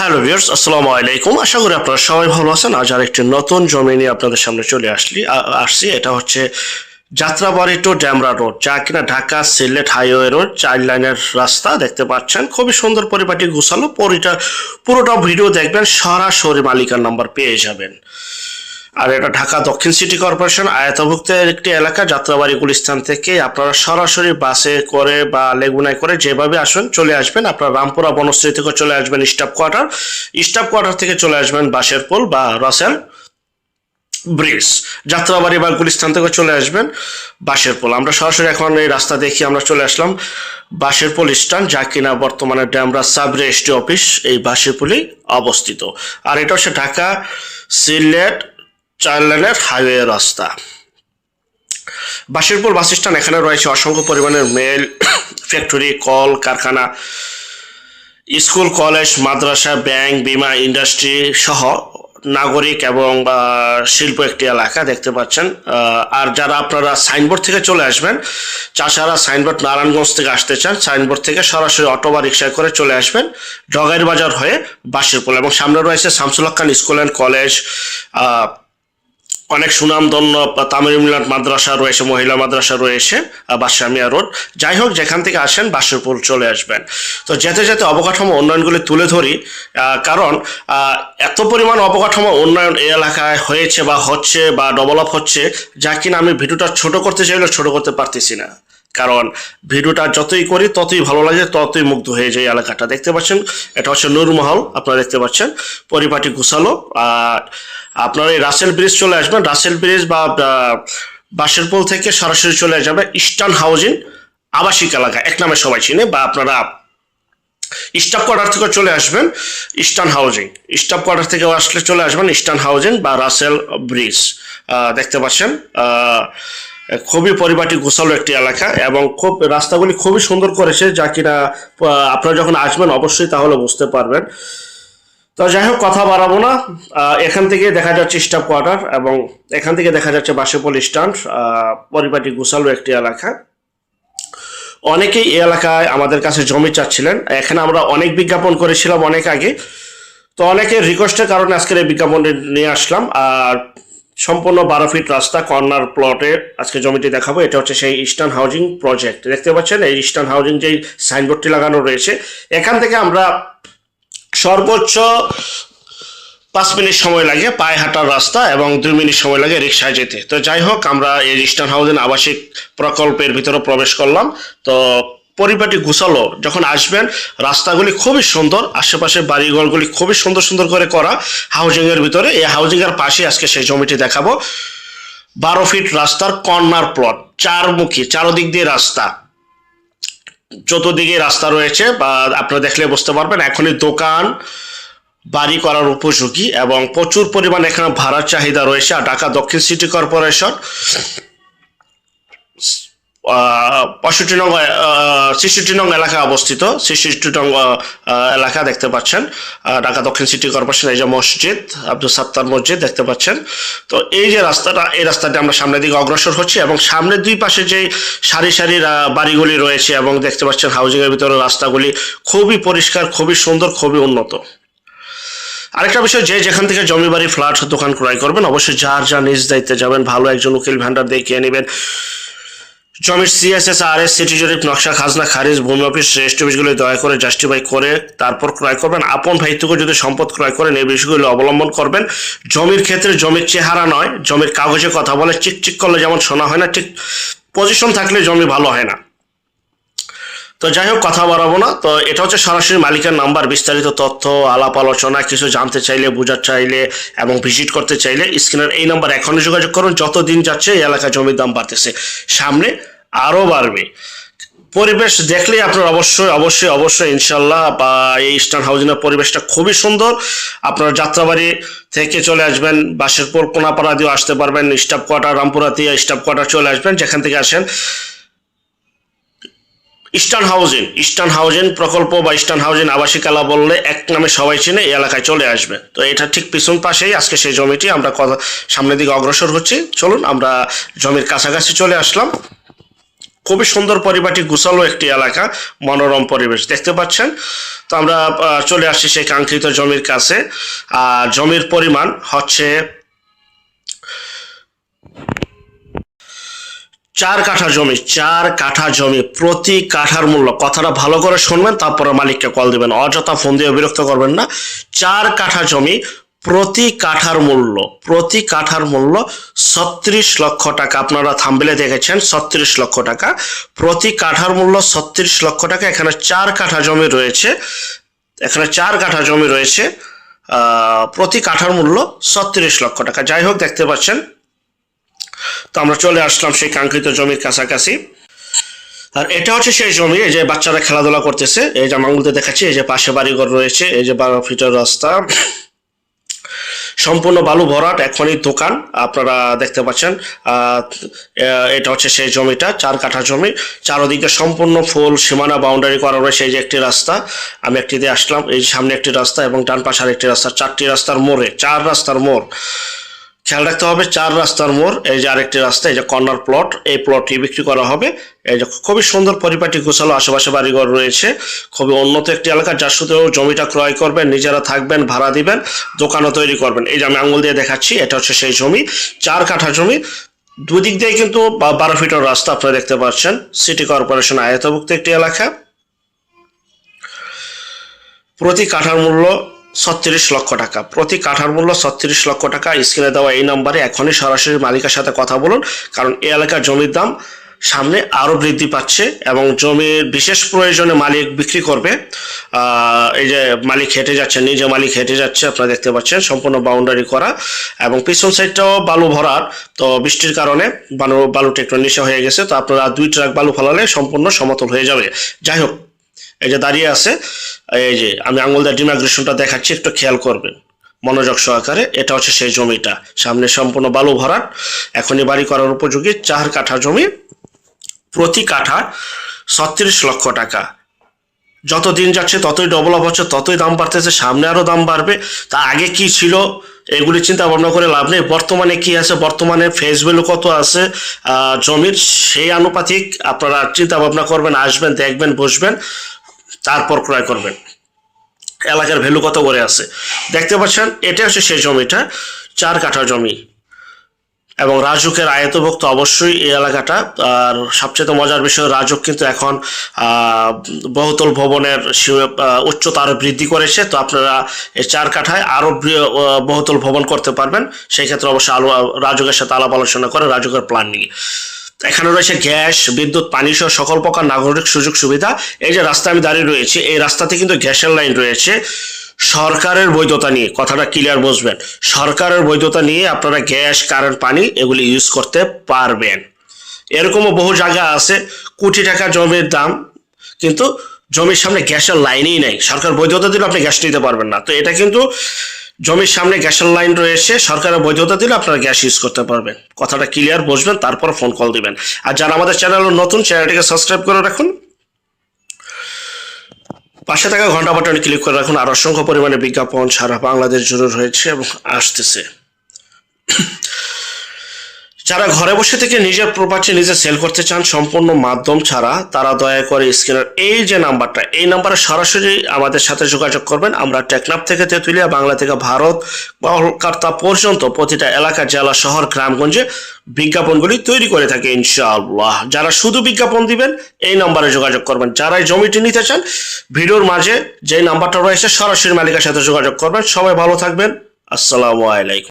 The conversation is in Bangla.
হ্যালো ভিউয়ার্স, আসসালামু আলাইকুম। আশা করি আপনারা সবাই ভালো আছেন। আজ আর একটি নতুন জমি নিয়ে আপনাদের সামনে চলে আসলি আসছি। এটা হচ্ছে যাত্রাবাড়ি টু ড্যামরা রোড, যা কিনা ঢাকা সিলেট হাইওয়ে রোড, চার লাইনের রাস্তা, দেখতে পাচ্ছেন। খুবই সুন্দর পরিপাটি গুছালো পরিটা পুরোটা ভিডিও দেখবেন, সরাসরি মালিকার নাম্বার পেয়ে যাবেন। আর এটা ঢাকা দক্ষিণ সিটি কর্পোরেশন আয়তভুক্ত একটি এলাকা, যাত্রাবাড়ি গুলিস্তান থেকে আপনারা সরাসরি বাসে করে বা লেগুনায় করে যেভাবে আসবেন চলে আসবেন। আপনারা রামপুরা বনশ্রী থেকে চলে আসবেন স্টাফ কোয়ার্টার। স্টাফ কোয়ার্টার থেকে চলে আসবেন বাসের পোল বা রসেল ব্রিজ। যাত্রাবাড়ি বা গুলিস্তান থেকে চলে আসবেন বাসের পোল। আমরা সরাসরি এখন এই রাস্তা দেখি আমরা চলে আসলাম বাসের পোল স্ট্যান্ড, যা কিনা বর্তমানে ড্যামরা সাব রেজিস্ট্রি অফিস, এই বাসের পোলেই অবস্থিত। আর এটা হচ্ছে ঢাকা সিলেট চার লেনের হাইওয়ে রাস্তা। বাসিরপুর বাস স্ট্যান্ড এখানে রয়েছে অসংখ্য পরিমাণের মেল ফ্যাক্টরি কল কারখানা স্কুল কলেজ মাদ্রাসা ব্যাংক বিমা ইন্ডাস্ট্রি সহ নাগরিক এবং শিল্প একটি এলাকা দেখতে পাচ্ছেন। আর যারা আপনারা সাইনবোর্ড থেকে চলে আসবেন, চাষারা সাইনবোর্ড নারায়ণগঞ্জ থেকে আসতে চান সাইনবোর্ড থেকে সরাসরি অটো বা রিক্সায় করে চলে আসবেন জগাইর বাজার হয়ে বাসিরপুল এবং সামনে রয়েছে Shamsul Khan school and college অনেক সুনামধন্য তামিল মিলাদ মাদ্রাসা রয়েছে, মহিলা মাদ্রাসা রয়েছে বাদশামিয়া রোড। যাই হোক, যেখান থেকে আসেন বাসুরপুর চলে আসবেন। তো যেতে যেতে অবকাঠামো উন্নয়নগুলি তুলে ধরি কারণ এত পরিমাণ অবকাঠামো উন্নয়ন এই এলাকায় হয়েছে বা হচ্ছে বা ডেভেলপ হচ্ছে, যা কিনা আমি ভিডিওটা ছোট করতে চাইলেও ছোট করতে পারতেছি না। কারণ, ভিডিওটা যতই করি, ততই ভালো লাগে, ততই মুগ্ধ হয়ে যায় এলাকাটা। দেখতে পাচ্ছেন, এটা হচ্ছে নূরমহল আপনারা দেখতে পাচ্ছেন। পরিপাটি গুছালো, আর আপনারা এই রাসেল ব্রিজ চলে আসবেন রাসেল ব্রিজ বা আহ, বাসের পোল থেকে সরাসরি চলে যাবে ইস্টার্ন হাউজিং আবাসিক এলাকা এক নামে সবাই চিনে বা আপনারা স্টাফ কোয়ার্টার থেকে চলে আসবেন ইস্টার্ন হাউজিং স্টাফ কোয়ার্টার থেকে আসলে চলে আসবেন ইস্টার্ন হাউজিং বা রাসেল ব্রিজ দেখতে পাচ্ছেন খুবই পরিপাটি গোছালো একটি এলাকা এবং খুব রাস্তাগুলি খুবই সুন্দর করেছে যা কিনা আপনারা যখন আসবেন অবশ্যই তাহলে বুঝতে পারবেন। তো যাই হোক, কথা বাড়াবো না। এখান থেকে দেখা যাচ্ছে স্টাফ কোয়ার্টার এবং এখান থেকে দেখা যাচ্ছে বাসেপল স্ট্যান্ড পরিপাটি গোছালো একটি এলাকা। অনেকেই এই এলাকায় আমাদের কাছে জমি চাচ্ছিলেন। এখানে আমরা অনেক বিজ্ঞাপন করেছিলাম অনেক আগে। তো অনেকের রিকোয়েস্টের কারণে আজকের এই বিজ্ঞাপনটি নিয়ে আসলাম। আর সম্পূর্ণ বারো ফিট রাস্তা কর্নার প্লটে আজকে জমিটি দেখাবো। এটা হচ্ছে সেই ইস্টার্ন হাউজিং প্রজেক্ট দেখতে পাচ্ছেন, এই ইস্টার্ন হাউজিং যেই সাইনবোর্ডটি লাগানো রয়েছে। এখান থেকে আমরা সর্বোচ্চ পাঁচ মিনিট সময় লাগে পায়ে হাঁটার রাস্তা এবং দুই মিনিট সময় লাগে রিক্সায় যেতে। তো যাই হোক, আমরা এই ইস্টার্ন হাউজিং আবাসিক প্রকল্পের ভিতরে প্রবেশ করলাম। তো পরিপাটি গুছালো, যখন আসবেন, রাস্তাগুলি খুবই সুন্দর, আশেপাশে বাড়িঘরগুলি খুবই সুন্দর সুন্দর করে করা হাউজিং এর ভিতরে। এই হাউজিং এর পাশে আজকে সেই জমিটি দেখাবো। বারো ফিট রাস্তার কর্নার প্লট চারমুখী, চারদিক দিয়ে রাস্তা। চতুর্দিকে রাস্তা রয়েছে বা আপনারা দেখলে বুঝতে পারবেন, এখনই দোকান, বাড়ি করার উপযোগী এবং প্রচুর পরিমাণ এখানে ভাড়ার চাহিদা রয়েছে, আর ঢাকা দক্ষিণ সিটি কর্পোরেশন পঁয়ষট্টি নং ছেষট্টি নং এলাকায় অবস্থিত। ছেষট্টি নং এলাকা দেখতে পাচ্ছেন। ঢাকা দক্ষিণ সিটি কর্পোরেশন এই যে মসজিদ, আব্দুল সাত্তার মসজিদ দেখতে পাচ্ছেন। তো এই যে রাস্তাটা, এই রাস্তাটি আমরা সামনের দিকে অগ্রসর হচ্ছি এবং সামনের দুই পাশে যে সারি সারি বাড়িগুলি রয়েছে এবং দেখতে পাচ্ছেন হাউজিংয়ের ভিতরে রাস্তাগুলি খুবই পরিষ্কার, খুবই সুন্দর, খুবই উন্নত। আরেকটা বিষয় যে যেখান থেকে জমি বাড়ি, ফ্ল্যাট, দোকান ক্রয় করবেন, অবশ্যই যার যা নিজ দায়িত্বে যাবেন, ভালো একজন উকিল ভ্যান্ডার দেখিয়ে নেবেন। জমির সিএসএস আর এস সিটি জরিপ, নকশা খাজনা, খারিজ ভূমি অফিস শ্রেষ্ঠ অফিসগুলো দয়া করে জাস্টিফাই করে তারপর ক্রয় করবেন। আপন ভাই যদি সম্পদ ক্রয় করেন, এই বিষয়গুলো অবলম্বন করবেন। জমির ক্ষেত্রে জমির চেহারা নয়, জমির কাগজে কথা বলে, চিকচিক চিক করলে যেমন শোনা হয় না, ঠিক পজিশন থাকলে জমি ভালো হয় না। তো যাই হোক, কথা বাড়াবো না। তো এটা হচ্ছে সরাসরি মালিকের নাম্বার, বিস্তারিত তথ্য, আলাপ আলোচনা, কিছু জানতে চাইলে, বোঝার চাইলে, এবং ভিজিট করতে চাইলে স্ক্রিনের এই নাম্বার এখনই যোগাযোগ করুন। যত দিন যাচ্ছে, এই এলাকায় জমির দাম বাড়তেছে। সামনে আরও বাড়বে। পরিবেশ দেখলেই আপনার অবশ্যই অবশ্যই অবশ্যই ইনশাল্লাহ বা এই ইস্টার্ন হাউজিংয়ের পরিবেশটা খুবই সুন্দর। আপনার যাত্রাবাড়ি থেকে চলে আসবেন বাসেরপুর কোনাপাড়া দিয়েও আসতে পারবেন, স্টাফ কোয়ার্টার, রামপুরা দিয়ে স্টাফ কোয়ার্টার চলে আসবেন, যেখান থেকে আসেন। ইস্টার্ন হাউজিং ইস্টার্ন হাউজিং প্রকল্প বা ইস্টার্ন হাউজিং আবাসিক এলাকা বললে এক নামে সবাই চিনে, এই এলাকায় চলে আসবে। তো এটা ঠিক পিছন পাশেই আজকে সেই জমিটি আমরা সামনের দিকে অগ্রসর হচ্ছি। চলুন, আমরা জমির কাছাকাছি চলে আসলাম। খুবই সুন্দর পরিপাটি, গুছালো একটি এলাকা, মনোরম পরিবেশ, দেখতে পাচ্ছেন? তো আমরা চলে আসছি সেই কাঙ্ক্ষিত জমির কাছে। আর জমির পরিমাণ হচ্ছে চার কাঠা জমি, চার কাঠা জমি, প্রতি কাঠার মূল্য। কথাটা ভালো করে শুনবেন, তারপরে মালিককে কল দিবেন। অযথা ফোন দিয়ে বিরক্ত করবেন না। চার কাঠা জমি, প্রতি কাঠার মূল্য, প্রতি কাঠার মূল্য ছত্রিশ লক্ষ টাকা। আপনারা থাম্বেলে দেখেছেন, ছত্রিশ লক্ষ টাকা। প্রতি কাঠার মূল্য ছত্রিশ লক্ষ টাকা। এখানে চার কাঠা জমি রয়েছে। এখানে চার কাঠা জমি রয়েছে। প্রতি কাঠার মূল্য ছত্রিশ লক্ষ টাকা। যাই হোক, দেখতে পাচ্ছেন তো আমরা চলে আসলাম সেই কাঙ্ক্ষিত জমির কাছাকাছি। আর এটা হচ্ছে সেই জমি, এই যে বাচ্চারা খেলাধুলা করতেছে। এই যে মাঙ্গুলতে দেখাচ্ছি, এই যে পাশে বাড়িঘর রয়েছে, এই যে বারো ফিটের রাস্তা। সম্পূর্ণ বালু ভরাট, এখনই দোকান, আপনারা দেখতে পাচ্ছেন। এটা হচ্ছে সেই জমিটা, চার কাঠা জমি। চারদিকে সম্পূর্ণ ফুল, সীমানা বাউন্ডারি করা রয়েছে, এই যে একটি রাস্তা। আমি একটি দিয়ে আসলাম, এই সামনে একটি রাস্তা এবং ডান পাশে আরেকটি রাস্তা, চারটি রাস্তার মোড়ে, চার রাস্তার মোড়। খেয়াল রাখতে হবে, চার রাস্তার মোড়, এই যে আরেকটি রাস্তা, এই যে কর্নার প্লট, এই প্লটটি বিক্রি করা হবে। এই যে খুবই সুন্দর পরিপাটি গোছালো আশেপাশে বাড়িঘর রয়েছে, খুবই উন্নত একটি এলাকা, যার শুধু জমিটা ক্রয় করবেন, নিজেরা থাকবেন, ভাড়া দিবেন, দোকানও তৈরি করবেন। এই যে আমি আঙুল দিয়ে দেখাচ্ছি, এটা হচ্ছে সেই জমি, চার কাঠা জমি। দুই দিক দিয়ে কিন্তু বারো ফিটের রাস্তা আপনারা দেখতে পাচ্ছেন, সিটি কর্পোরেশন আয়তভুক্ত একটি এলাকা। প্রতি কাঠার মূল্য ছত্রিশ লক্ষ টাকা। প্রতি কাঠার মূল্য ছত্রিশ লক্ষ টাকা। স্ক্রিনে দেওয়া এই নম্বরে এখনই সরাসরি মালিকের সাথে কথা বলুন, কারণ এই এলাকার জমির দাম সামনে আরও বৃদ্ধি পাচ্ছে এবং জমির বিশেষ প্রয়োজনে মালিক বিক্রি করবে। এই যে মালিক হেঁটে যাচ্ছে, নিজে মালিক হেঁটে যাচ্ছে, আপনারা দেখতে পাচ্ছেন, সম্পূর্ণ বাউন্ডারি করা এবং পিছন সাইডটাও বালু ভরার। তো বৃষ্টির কারণে বালু, বালুটা একটু নিচে হয়ে গেছে, তো আপনারা দুই ট্রাক বালু ফেলালে সম্পূর্ণ সমতল হয়ে যাবে। যাই হোক এই যে দাঁড়িয়ে আছে, এই যে আমি আঙুল দিয়ে ডিমাগ্রেশনটা দেখাচ্ছি, একটু খেয়াল করবেন মনোযোগ সহকারে, এটা হচ্ছে সেই জমিটা। সামনে সম্পূর্ণ বালু ভরাট, এখনই বাড়ি করার উপযোগী চার কাঠা জমি, প্রতি কাঠা ছত্রিশ লক্ষ টাকা। যত দিন যাচ্ছে ততই ডেভেলপ হচ্ছে, ততই দাম বাড়তেছে, সামনে আরও দাম বাড়বে। তা আগে কি ছিল? এগুলি চিন্তা ভাবনা করে লাভ নেই। বর্তমানে কি আছে? বর্তমানে ফেস ভ্যালু কত আছে? জমির সেই আনুপাতিক আপনারা চিন্তা ভাবনা করবেন, আসবেন, দেখবেন, বসবেন, তারপর ক্রয় করবেন। এলাকার ভ্যালু কত করে আছে? দেখতে পাচ্ছেন এটা হচ্ছে সেই জমিটা, চার কাঠা জমি। এবং রাজুকের আয়তভুক্ত অবশ্যই এই এলাকাটা। আর সবচেয়ে মজার বিষয় রাজুক কিন্তু এখন বহুতল ভবনের উচ্চতা আরও বৃদ্ধি করেছে। তো আপনারা এই চার কাঠায় আরও বৃ- আহ, বহুতল ভবন করতে পারবেন। সেই ক্ষেত্রে অবশ্যই আলো রাজুকের সাথে আলাপ আলোচনা করে রাজুকের প্ল্যান নিয়ে। এখানে রয়েছে গ্যাস বিদ্যুৎ পানি সহ সকল প্রকার নাগরিক সুযোগ সুবিধা। এই যে রাস্তা আমি দাঁড়িয়ে রয়েছি এই রাস্তাতে কিন্তু গ্যাসের লাইন রয়েছে। সরকারের বৈধতা নিয়ে, কথাটা ক্লিয়ার বুঝবেন। সরকারের বৈধতা নিয়ে আপনারা গ্যাস কারেন্ট পানি এগুলি ইউজ করতে পারবেন। এরকমও বহু জায়গা আছে, কোটি টাকা জমির দাম, কিন্তু জমির সামনে গ্যাসের লাইনই নেই। সরকার বৈধতা দিলে আপনি গ্যাস নিতে পারবেন না। তো এটা কিন্তু জমির সামনে গ্যাসের লাইন রয়েছে, সরকারের বৈধতা দিলে আপনারা গ্যাস ইউজ করতে পারবেন। কথাটা ক্লিয়ার বুঝবেন, তারপর ফোন কল দিবেন। আর যারা আমাদের চ্যানেল নতুন চ্যানেলটিকে সাবস্ক্রাইব করে রাখুন। পাশে থাকা ঘণ্টা বাটনে ক্লিক করে রাখুন। আর অসংখ্য পরিমাণে বিজ্ঞাপন সারা বাংলাদেশ জুড়ে রয়েছে এবং আসতেছে। যারা ঘরে বসে থেকে নিজের প্রপার্টি নিজে সেল করতে চান, সম্পূর্ণ মাধ্যম ছাড়া, তারা দয়া করে স্ক্রিনের এই যে নাম্বারটা, এই নাম্বারে সরাসরি আমাদের সাথে যোগাযোগ করবেন। আমরা টেকনাফ থেকে তেঁতুলিয়া, বাংলা থেকে ভারত, কলকাতা পর্যন্ত প্রতিটা এলাকা, জেলা, শহর, গ্রামগঞ্জে বিজ্ঞাপনগুলি তৈরি করে থাকে ইনশাআল্লাহ। যারা শুধু বিজ্ঞাপন দিবেন, এই নাম্বারে যোগাযোগ করবেন। যারা এই জমিটি নিতে চান, ভিডিওর মাঝে যে নাম্বারটা রয়েছে, সরাসরি মালিকের সাথে যোগাযোগ করবেন। সবাই ভালো থাকবেন। আসসালামু আলাইকুম।